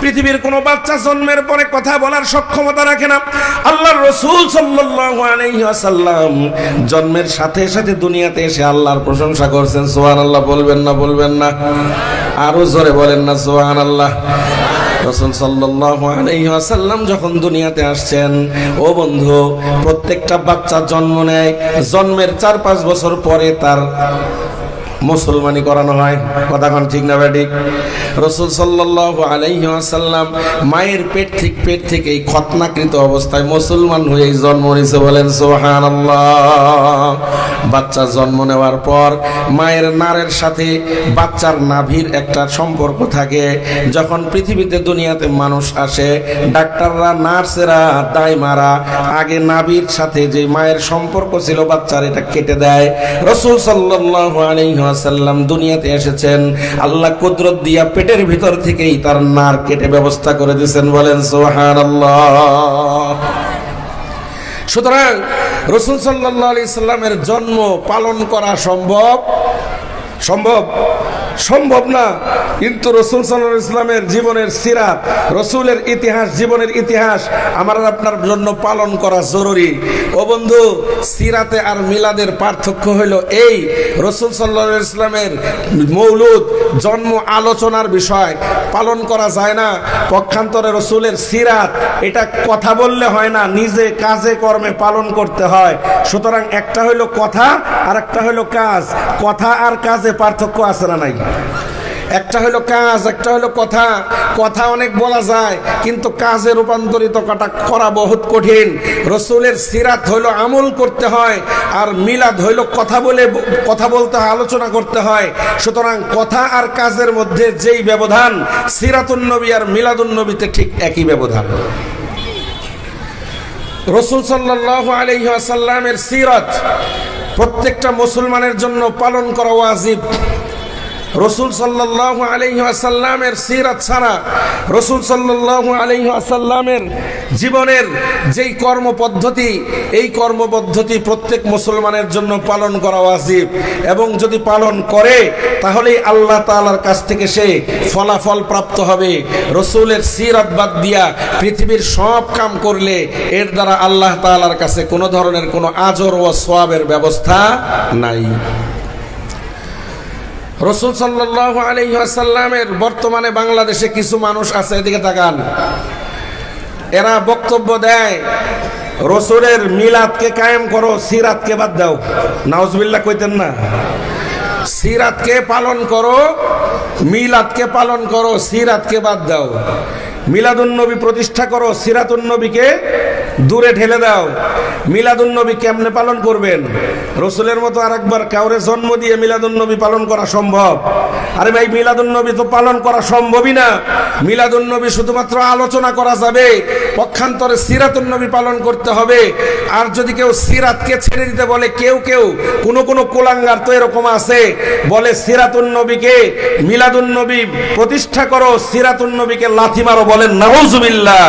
পৃথিবীর কোনো বাচ্চা জন্মের পরে কথা বলার সক্ষমতা রাখে না। আল্লাহর রসুল ওয়াসাল্লাম জন্মের সাথে সাথে দুনিয়াতে এসে আল্লাহর প্রশংসা করছেন, সুবহানাল্লাহ, বলবেন না বলবেন না। আরও জোরে বলেন না, সুবহানাল্লাহ। রসুল আলাইহি যখন দুনিয়াতে আসছেন, ও বন্ধু, প্রত্যেকটা বাচ্চা জন্ম নেয়। জন্মের চার পাঁচ বছর পরে তার মুসলমানি করানো হয়। কথা কোন ঠিক না ঠিক? রসুল সাল্লাল্লাহু আলাইহি ওয়াসাল্লাম মায়ের পেট থেকে পেট থেকে এই খতনাকৃত অবস্থায় মুসলমান হয়ে জন্ম নিয়েছে বলেন, সুবহানাল্লাহ। বাচ্চা জন্ম নেওয়ার পর মায়ের নারের সাথে বাচ্চার নাভির একটা সম্পর্ক থাকে। যখন পৃথিবীতে, দুনিয়াতে মানুষ আসে, ডাক্তাররা, নার্সেরা, দাইমারা আগে নাভির সাথে যে মায়ের সম্পর্ক ছিল, বাচ্চার এটা কেটে দেয়। রসুল সাল্লাল্লাহু আলাইহি ওয়াসাল্লাম দুনিয়াতে এসেছেন। আল্লাহ কুদরত দিয়া পেটের ভিতর থেকেই তার নার কেটে ব্যবস্থা করে দিয়েছেন। বলেন সোহান সুতরাং রসুল সাল্লাহ আলি সাল্লামের জন্ম পালন করা সম্ভব? সম্ভব? সম্ভব না। কিন্তু রসুল সাল্লাহ ইসলামের জীবনের সিরাত, রসুলের ইতিহাস, জীবনের ইতিহাস আমার আপনার জন্য পালন করা জরুরি। ও বন্ধু, সিরাতে আর মিলাদের পার্থক্য হইল এই, রসুল সাল্লাহ ইসলামের মৌলুদ জন্ম আলোচনার বিষয়। পালন করা যায় না। পক্ষান্তরে রসুলের সিরাত, এটা কথা বললে হয় না, নিজে কাজে কর্মে পালন করতে হয়। সুতরাং একটা হইল কথা আর একটা হইল কাজ। কথা আর কাজে পার্থক্য আছে না নাই? একটা হলো কাজ, একটা হলো কথা। কথা অনেক বলা যায়, কিন্তু কাজে রূপান্তরিত করা করা বহুত কঠিন। রসুলের সিরাত হইল আমল করতে হয়, আর মিলাদ হইল কথা বলে, কথা বলতে আলোচনা করতে হয়। সুতরাং কথা আর কাজের মধ্যে যেই ব্যবধান, সিরাতুন নবী আর মিলাদুন নবীতে ঠিক একই ব্যবধান। রসুল সাল্লাহ আলহিহাসাল্লামের সিরত প্রত্যেকটা মুসলমানের জন্য পালন করা ওয়াজিব। রসুল সাল্লাহ আলহি আসাল্লামের সিরাত ছাড়া রসুল সাল্লাহ আলহি আসাল্লামের জীবনের যেই কর্মপদ্ধতি, এই কর্মপদ্ধতি প্রত্যেক মুসলমানের জন্য পালন করা ওয়াজিব। এবং যদি পালন করে, তাহলেই আল্লাহ তালার কাছ থেকে সে ফলাফল প্রাপ্ত হবে। রসুলের সিরাত বাদ দিয়া পৃথিবীর সব কাম করলে এর দ্বারা আল্লাহ তালার কাছে কোনো ধরনের কোনো আজর ও সোয়াবের ব্যবস্থা নাই। রসুল সাল্লাহ আলহিহাসাল্লামের বর্তমানে বাংলাদেশে কিছু মানুষ আছে, এদিকে তাকান। এরা বক্তব্য দেয়, রসুলের মিলাদকে কায়েম করো, সিরাতকে বাদ দাও। নাউজবিল্লা কইতেন না। সিরাতকে পালন করো, মিলাদকে পালন করো, সিরাতকে বাদ দাও। মিলাদুন্নবী প্রতিষ্ঠা করো, সিরাতুন্নবীকে দূরে ঠেলে দাও। মিলাদুন্নবী কেমনে পালন করবেন? রসুলের মতো আরেকবার কাউরে জন্ম দিয়ে মিলাদুন্নবী পালন করা সম্ভব? আরে ভাই, মিলাদুন্নবী তো পালন করা সম্ভবই না। মিলাদুন্নবী শুধুমাত্র আলোচনা করা যাবে, পক্ষান্তরে সিরাতুন্নবী পালন করতে হবে। আর যদি কেউ সিরাতকে ছেড়ে দিতে বলে, কেউ কেউ, কোনো কোনো কোলাঙ্গার তো এরকম আছে, বলে সিরাতুন্নবীকে মিলাদুন্নবী প্রতিষ্ঠা করো, সিরাতুন্নবীকে লাথি মারো বলেন নাউজুবিল্লাহ।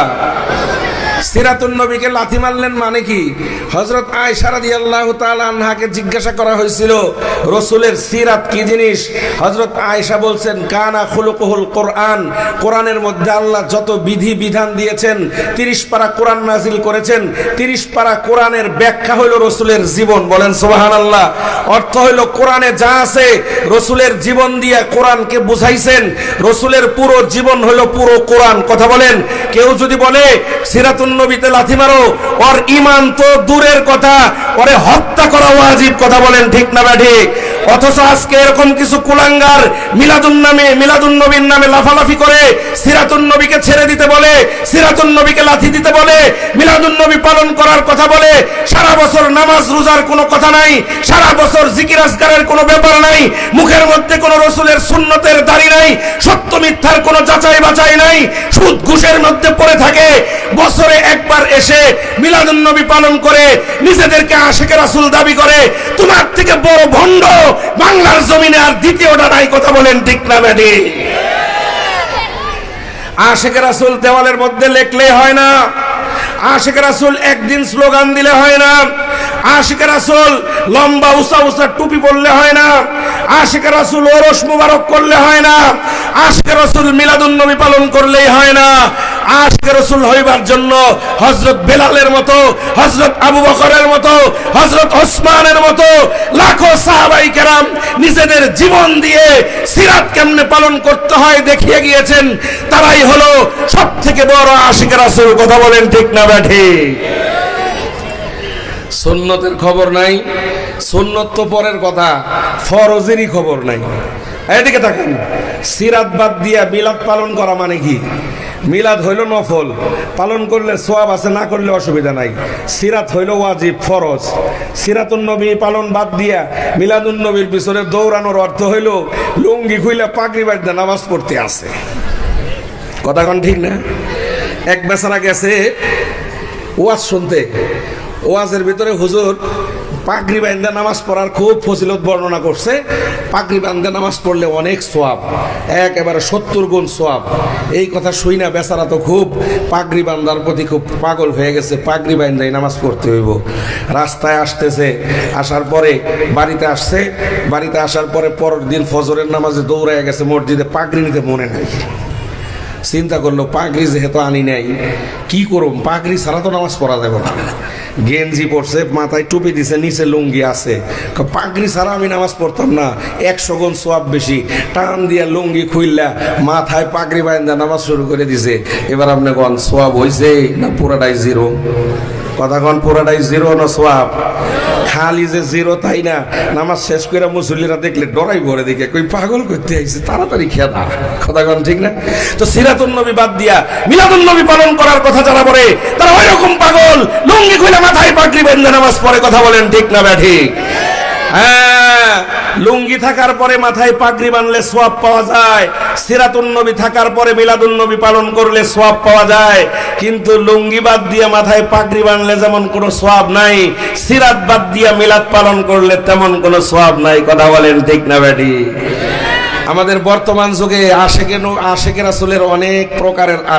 সিরাতুন নবীকে লাথি মারলেন মানে কি? হজরত আয়সারা দিয়ে আল্লাহ আনহাকে জিজ্ঞাসা করা হয়েছিল, রসুলের সিরাত কি জিনিস? হজরত আয়সা বলছেন, কানা খুলুকুহুল কোরআন। কোরআনের মধ্যে আল্লাহ যত বিধি বিধান দিয়েছেন, তিরিশ পারা কোরআন নাজিল করেছেন, তিরিশ পারা কোরআনের ব্যাখ্যা হইল রসুলের জীবন। বলেন সোহান আল্লাহ অর্থ হইল কোরআনে যা আছে, রসুলের জীবন দিয়ে কোরআনকে বুঝাইছেন। রসুলের পুরো জীবন হইল পুরো কোরআন। কথা বলেন। কেউ যদি বলে, সিরাতুন নবীতে লাথি মারো। ওর ইমান তো দূরের কথা। ওরে হত্যা করা ওয়াজিব কথা বলেন, ঠিক না ঠিক? অথচ আজকে এরকম কিছু কুলাঙ্গার মিলাদুন নামে, মিলাদুন নবীর নামে লাফালাফি করে সিরাতুন নবীকে ছেড়ে দিতে বলে, সিরাতুন নবীকে লাথি দিতে বলে, মিলাদুন নবী পালন করার কথা বলে, সারা বছর নামাজ রোজার কোনো কথা নাই, সারা বছর জিকির আজকারের কোনো ব্যাপার নাই, মুখের মধ্যে কোনো রসুলের সুন্নতের দাড়ি নাই, সত্য মিথ্যার কোনো যাচাই বাছাই নাই, সুদ ঘুষের মধ্যে পড়ে থাকে এসে মিলাদুন নবী পালন করে, নিজেদেরকে আশেকে রাসুল দাবি করে, তোমার থেকে বড় ভণ্ড বাংলার জমিনে আর দ্বিতীয়টা নাই কথা বলেন ঠিক না ম্যাডি আশেকে রাসুল দেওয়ালের মধ্যে লেখলে হয় না। আশেখ রাসুল একদিন স্লোগান দিলে হয় না। আশিকে রাসুল লম্বা উঁচা উঁচা টুপি পরলে হয় না। আশিকে রাসূল ওরস মুবারক করলে হয় না। আশিকে রাসুল মিলাদুন নবী পালন করলেই হয় না। আশিকে রাসূল হইবার জন্য হযরত বেলালের মতো, হযরত আবু বকরের মতো, হযরত ওসমানের মতো লাখো সাহাবাই কেরাম নিজেদের জীবন দিয়ে সিরাত কেমনে পালন করতে হয় দেখিয়ে গিয়েছেন। তারাই হলো সব থেকে বড় আশিক রাসূল। কথা বলেন ঠিক না ব্যাঠি সুন্নতের খবর নাই, সুন্নত তো পরের কথা, ফরজেরই খবর নাই। এদিকে থাকেন সিরাত বাদ দিয়া মিলাদ পালন করা মানে কি? মিলাদ হইল নফল, পালন করলে সোয়াব আছে, না করলে অসুবিধা নাই। সিরাত হইল ওয়াজিব, ফরজ। সিরাতুন নবী পালন বাদ দিয়া মিলাদুন নবীর পিছনে দৌড়ানোর অর্থ হইল লুঙ্গি খুইলে পাগড়ি বাড়িতে নামাজ পড়তে আছে। কথা কোন ঠিক না? এক বেচারা গেছে ওয়াজ শুনতে। ওয়াজের ভিতরে হুজুর পাগড়ি বান্ধা নামাজ পড়ার খুব ফজিলত বর্ণনা করছে। পাগড়ি বান্ধা নামাজ পড়লে অনেক সোয়াব, একেবারে সত্তর গুণ সোয়াব। এই কথা শুই না, বেচারা তো খুব পাগড়ি বান্ধার প্রতি খুব পাগল হয়ে গেছে। পাগড়ি বান্ধাই নামাজ পড়তে হইব। রাস্তায় আসতেছে, আসার পরে বাড়িতে আসছে। বাড়িতে আসার পরে পরের দিন ফজরের নামাজে দৌড়ায় গেছে, মসজিদে পাগড়ি নিতে মনে নাই। চিন্তা করল, পাগড়ি যেহেতু আনি নাই, কি করুম? পাগড়ি ছাড়া তো নামাজ পড়া যাবে না। গেঞ্জি পড়ছে মাথায় টুপি দিছে, নিচে লুঙ্গি আছে। পাগড়ি ছাড়া আমি নামাজ পড়তাম না, একশো গুণ সোয়াব বেশি। টান দিয়া লুঙ্গি খুললা মাথায় পাগড়ি বাইন্দা নামাজ শুরু করে দিছে। এবার আপনি কন, সোয়াব হয়েছে না পুরাটাই জিরো? কথা পুরাটাই জিরো না সোয়াব। খালি যে জিরো তাই না, নামাজ শেষ করে মুসল্লিরা দেখলে ডরাই ভরে দেখে, কই পাগল করতে আইছে, তাড়াতাড়ি খেদা কথা কন ঠিক না? তো সিরাতুন নবী বাদ দিয়া মিলাদুন নবী পালন করার কথা যারা বলে, তারা ওই রকম পাগল। লুঙ্গি খুলে মাথায় পাগড়ি বেঁধে নামাজ পড়ে, কথা বলেন ঠিক না ব্যাঠিক? হ্যাঁ। লুঙ্গি থাকার পরে মাথায় পাগড়ি বানলে সোয়াব পাওয়া যায়, সিরাতুন নবী থাকার পরে মিলাদুন নবী পালন করলে সোয়াব পাওয়া যায়। কিন্তু লুঙ্গি বাদ দিয়ে মাথায় পাগড়ি বানলে যেমন কোনো সোয়াব নাই, সিরাত বাদ দিয়ে মিলাদ পালন করলে তেমন কোনো সোয়াব নাই। কথা বলেন ঠিক না ব্যাটি? আমাদের বর্তমান যুগে আশেকে আশেকের আসলের অনেক প্রকারের